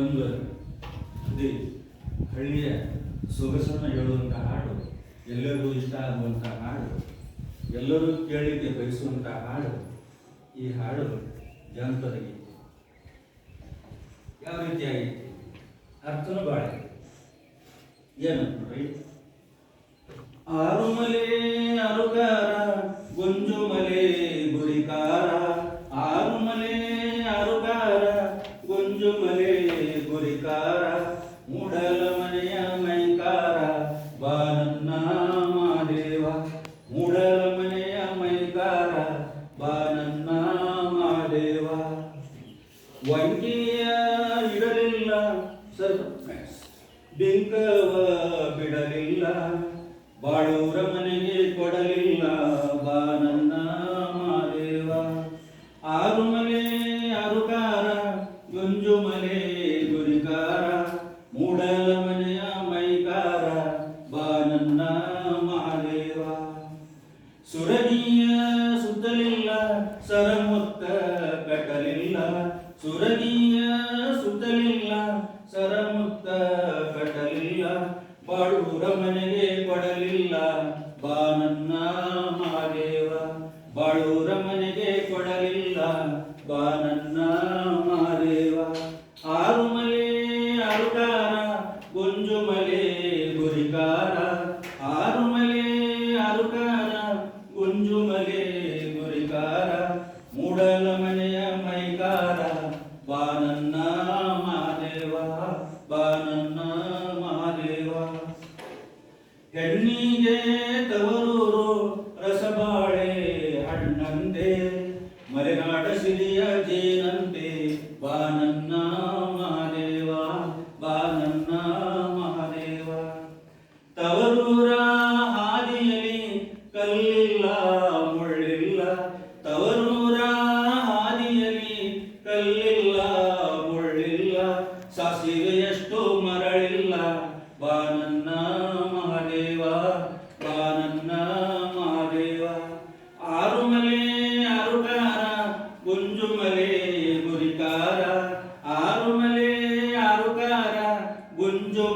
ಒಂದು ಹಳ್ಳಿಯ ಸೊಗಸನ್ನು ಹೇಳುವಂಥ ಹಾಡು, ಎಲ್ಲರಿಗೂ ಇಷ್ಟ ಆಗುವಂಥ ಹಾಡು, ಎಲ್ಲರೂ ಕೇಳಲಿಕ್ಕೆ ಬಯಸುವಂಥ ಹಾಡು, ಈ ಹಾಡು ಜಾನಪದ ಗೀತೆ. ಯಾವ ರೀತಿಯಾಗೈತಿ ಅರ್ಥನೂ ಭಾಳ ಏನು ನೋಡ್ರಿ? ಆರುಮಲೆ ಬಿಂಕವ ಬಿಡಲಿಲ್ಲ, ಬಾಳೂರ ಮನೆಗೆ ಕೊಡಲಿಲ್ಲ ಬಾನನ್ನ ಮಾದೇವ. ಆರು ಮಲೆ ಆರುಗಾರ ಗುಂಜು ಮನೆ, ಗುರಿಕಾರ, ಮೂಡಲ ಮನೆಯ ಮೈಕಾರ ಬಾನನ್ನ ಮಾದೇವ. ಸುರಗಿಯ ಸುತ್ತಲಿಲ್ಲ, ಸರಮುತ್ತ ಕಟ್ಟಲಿಲ್ಲ, ಸುರಗಿಯ ಬಾನನ್ನ ಮಾರೇವ. ಆರುಮಲೆ ಅರುಕಾರ, ಗುಂಜುಮಲೆ ಗುರಿಕಾರ. ಆರುಮಲೆ ಅರುಕಾರ, ಗುಂಜುಮಲೆ ಗುರಿಕಾರ. ಮೂಡಲ ಮನೆಯ ಮೈಕಾರ, ಬಾನನ್ನ ಮಾದೇವ ಬಾನನ್ನ ಮಾದೇವ ಹೆಣ್ಣಿಗೆ ತವರೂರು ಮಲೆನಾಡ ಸಿರಿಯ ಜೇನಂತೆ ಬಾನನ್ನ ಮಹಾದೇವ ಬಾನನ್ನ ಮಹಾದೇವ. ತವರೂರ ಹಾದಿಯಲ್ಲಿ ಕಲ್ಲಿಲ್ಲ ಮುಳ್ಳಿಲ್ಲ. ತವರೂರ ಹಾದಿಯಲ್ಲಿ ಕಲ್ಲಿಲ್ಲ. ಗುಂಜು